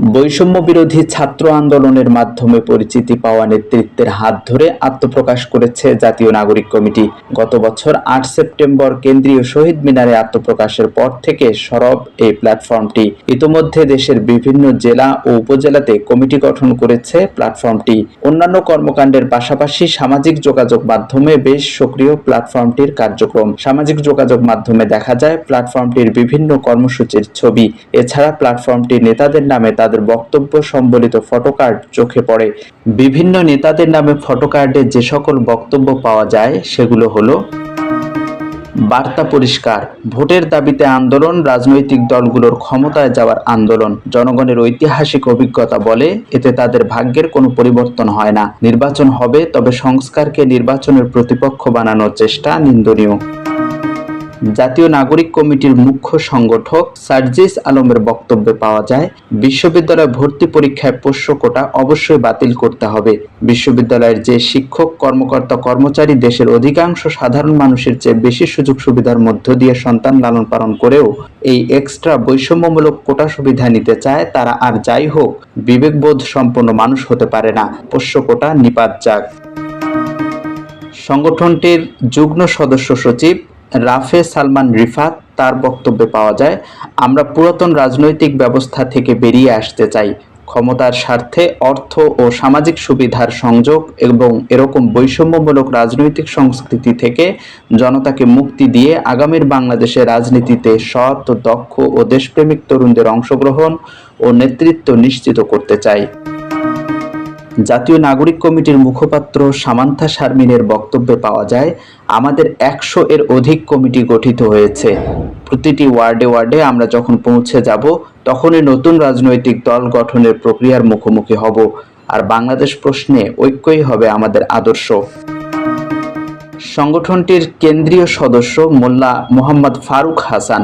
বৈষম্য বিরোধী ছাত্র আন্দোলনের মাধ্যমে পরিচিতি পাওয়া নেতৃত্বের হাত ধরে আত্মপ্রকাশ করেছে জাতীয় নাগরিক কমিটি। গত বছর আট সেপ্টেম্বর কেন্দ্রীয় শহীদ মিনারে আত্মপ্রকাশের পর থেকে সরব এই প্ল্যাটফর্মটি। ইতোমধ্যে দেশের বিভিন্ন জেলা ও উপজেলাতে কমিটি গঠন করেছে প্ল্যাটফর্মটি। অন্যান্য কর্মকাণ্ডের পাশাপাশি সামাজিক যোগাযোগ মাধ্যমে বেশ সক্রিয় প্ল্যাটফর্মটির কার্যক্রম। সামাজিক যোগাযোগ মাধ্যমে দেখা যায়, প্ল্যাটফর্মটির বিভিন্ন কর্মসূচির ছবি। এছাড়া প্ল্যাটফর্মটির নেতাদের নামে তাদের বক্তব্য সম্বলিত ফটোকার্ড চোখে পড়ে। বিভিন্ন নেতাদের নামে ফটোকার্ডে যে সকল বক্তব্য পাওয়া যায়, সেগুলো হলো বার্তা পরিষ্কার, ভোটের দাবিতে আন্দোলন, রাজনৈতিক দলগুলোর ক্ষমতায় যাওয়ার আন্দোলন, জনগণের ঐতিহাসিক অভিজ্ঞতা বলে, এতে তাদের ভাগ্যের কোনো পরিবর্তন হয় না। নির্বাচন হবে, তবে সংস্কারকে নির্বাচনের প্রতিপক্ষ বানানোর চেষ্টা নিন্দনীয়। জাতীয় নাগরিক কমিটির মুখ্য সংগঠক সার্জিস আলমের বক্তব্যে পাওয়া যায়, বিশ্ববিদ্যালয় ভর্তি পরীক্ষায় পোষ্য কোটা অবশ্যই বাতিল করতে হবে। বিশ্ববিদ্যালয়ের যে শিক্ষক, কর্মকর্তা, কর্মচারী দেশের অধিকাংশ সাধারণ মানুষের চেয়ে বেশি সুযোগ সুবিধার মধ্য দিয়ে সন্তান লালন পালন করেও এই এক্সট্রা বৈষম্যমূলক কোটা সুবিধা নিতে চায় তারা আর যাই হোক, বিবেকবোধ সম্পন্ন মানুষ হতে পারে না। পোষ্য কোটা নিপাত যাক। সংগঠনটির যুগ্ম সদস্য সচিব রাফে সালমান রিফাত, তার বক্তব্যে পাওয়া যায়, আমরা পুরাতন রাজনৈতিক ব্যবস্থা থেকে বেরিয়ে আসতে চাই। ক্ষমতার স্বার্থে অর্থ ও সামাজিক সুবিধার সংযোগ এবং এরকম বৈষম্যমূলক রাজনৈতিক সংস্কৃতি থেকে জনতাকে মুক্তি দিয়ে আগামীর বাংলাদেশের রাজনীতিতে সৎ, দক্ষ ও দেশপ্রেমিক তরুণদের অংশগ্রহণ ও নেতৃত্ব নিশ্চিত করতে চাই। জাতীয় নাগরিক কমিটির মুখপাত্র সামান্থা শারমিনের বক্তব্যে পাওয়া যায়, আমাদের একশো এর অধিক কমিটি গঠিত হয়েছে। প্রতিটি ওয়ার্ডে ওয়ার্ডে আমরা যখন পৌঁছে যাব, তখনই নতুন রাজনৈতিক দল গঠনের প্রক্রিয়ার মুখোমুখি হব। আর বাংলাদেশ প্রশ্নে ঐক্যই হবে আমাদের আদর্শ। সংগঠনটির কেন্দ্রীয় সদস্য মোল্লা মোহাম্মদ ফারুক হাসান,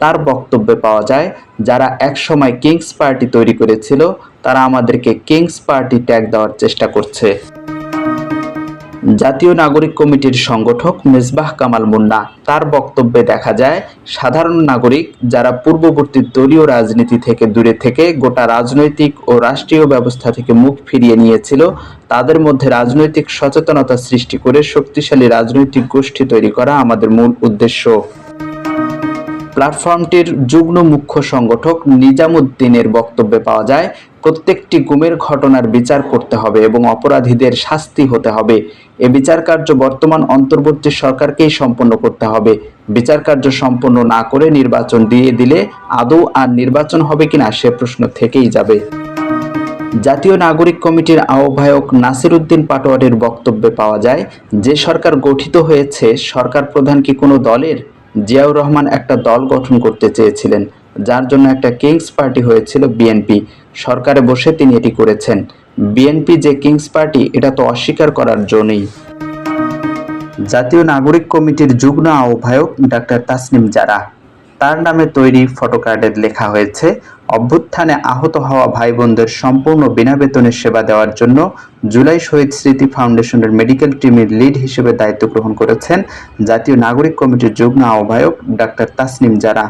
তার বক্তব্যে পাওয়া যায়, যারা একসময় কিংস পার্টি তৈরি করেছিল তারা আমাদেরকে কিংস পার্টি ট্যাগ দেওয়ার চেষ্টা করছে। জাতীয় নাগরিক কমিটির সংগঠক মেজবাহ কামাল মুন্না, তার বক্তব্যে দেখা যায়, সাধারণ নাগরিক যারা পূর্ববর্তী দলীয় রাজনীতি থেকে দূরে থেকে গোটা রাজনৈতিক ও রাষ্ট্রীয় ব্যবস্থা থেকে মুখ ফিরিয়ে নিয়েছিল, তাদের মধ্যে রাজনৈতিক সচেতনতা সৃষ্টি করে শক্তিশালী রাজনৈতিক গোষ্ঠী তৈরি করা আমাদের মূল উদ্দেশ্য। প্ল্যাটফর্মটির যুগ্ম মুখ্য সংগঠক নিজামুদ্দিনের বক্তব্যে পাওয়া যায় প্রত্যেকটি গুমের ঘটনার বিচার করতে হবে এবং অপরাধীদের শাস্তি হতে হবে। এ বিচার কার্য বর্তমান অন্তর্বর্তী সরকারকেই সম্পন্ন করতে হবে। বিচার কার্য সম্পন্ন না করে নির্বাচন দিয়ে দিলে আদৌ আর নির্বাচন হবে কিনা সে প্রশ্ন থেকেই যাবে। জাতীয় নাগরিক কমিটির আহ্বায়ক নাসির উদ্দিন পাটোয়ারির বক্তব্যে পাওয়া যায়, যে সরকার গঠিত হয়েছে, সরকার প্রধান কি কোনো দলের? জিয়াউর রহমান একটা দল গঠন করতে চেয়েছিলেন। যার জন্য একটা কিংস পার্টি হয়েছিল বিএনপি সরকারে বসে তিনি এটি করেছেন। বিএনপি যে কিংস পার্টি, এটা তো অস্বীকার করার জন্যই জাতীয় নাগরিক কমিটির যুগ্ম আহ্বায়ক ডাক্তার তাসনিম জারা। তার নামে তৈরি ফটোকার্ডে লেখা হয়েছে, অভ্যুত্থানে আহত হওয়া ভাই বোনদের সম্পূর্ণ বিনা বেতনে সেবা দেওয়ার জন্য জুলাই শহীদ স্মৃতি ফাউন্ডেশনের মেডিকেল টিমের লিড হিসেবে দায়িত্ব গ্রহণ করেছেন জাতীয় নাগরিক কমিটির যুগ্ম আহ্বায়ক ডাক্তার তাসনিম জারা।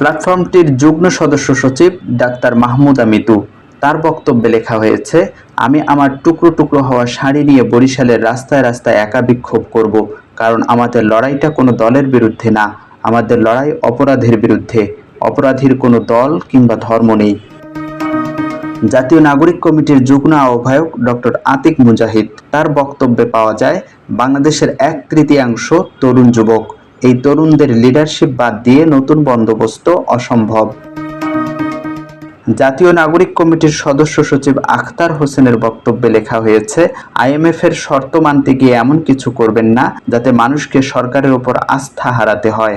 প্ল্যাটফর্মটির যুগ্ম সদস্য সচিব ডাক্তার মাহমুদা মিতু। তার বক্তব্যে লেখা হয়েছে, আমি আমার টুকরো টুকরো হওয়া শাড়ি নিয়ে বরিশালের রাস্তায় রাস্তায় একা বিক্ষোভ করব, কারণ আমাদের লড়াইটা কোনো দলের বিরুদ্ধে না, আমাদের লড়াই অপরাধের বিরুদ্ধে। অপরাধীর কোনো দল কিংবা ধর্ম নেই। জাতীয় নাগরিক কমিটির যুগ্ম আহ্বায়ক ডক্টর আতিক মুজাহিদ। তার বক্তব্যে পাওয়া যায়, বাংলাদেশের এক তৃতীয়াংশ তরুণ যুবক। এই তরুণদের লিডারশিপ বাদ দিয়ে নতুন বন্দোবস্ত অসম্ভব। জাতীয় নাগরিক কমিটির সদস্য সচিব আখতার হোসেনের বক্তব্যে লেখা হয়েছে, আইএমএফ এর শর্ত মানতে গিয়ে এমন কিছু করবেন না, যাতে মানুষকে সরকারের উপর আস্থা হারাতে হয়।